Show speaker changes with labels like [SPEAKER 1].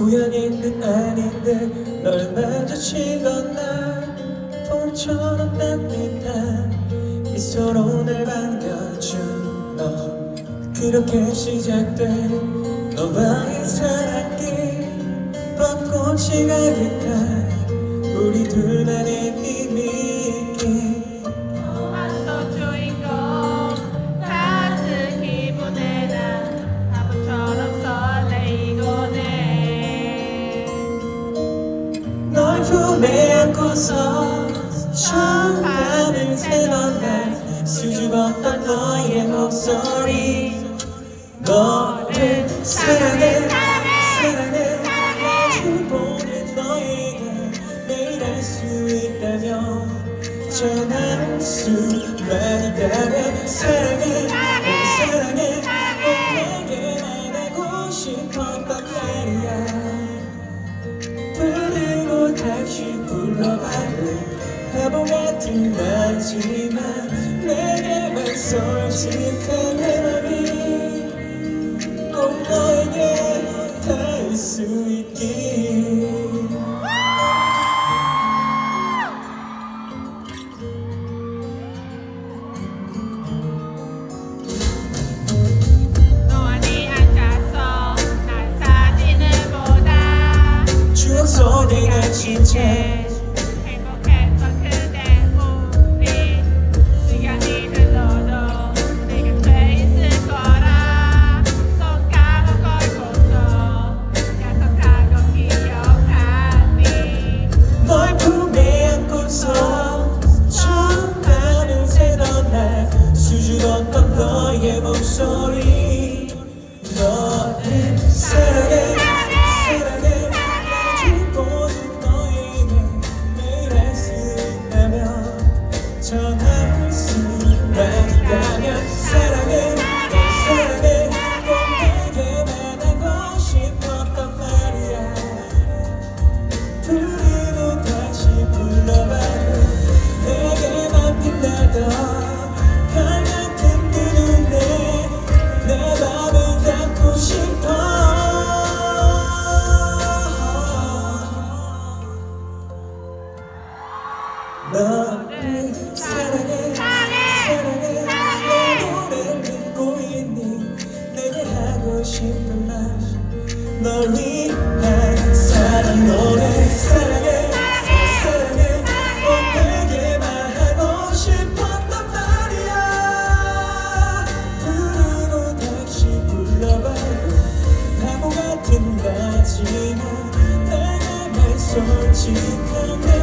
[SPEAKER 1] 우연인 듯 아닌 듯널 마주치던 날 봄처럼 따뜻한 미소로 날 반겨준 너. 그렇게 시작된 너와의 사랑길 벚꽃이 가득한 우리 둘만의 비밀 널 품에 안고서 처음 밤을 새던 날 수줍었던 너의 목소리 너를 사랑해 사랑해 마주보는 너에게 매일 할수 있다면 전할 수만 있다면 사랑해 사랑해 불러봐도 바보 같은 나지만 내게만 솔직한 내 맘이 꼭 너에게 닿을 수 있길
[SPEAKER 2] 너와니 앉아서 날 사진을 보다
[SPEAKER 1] 추억 속에 갇힌 채 너의 목 去看看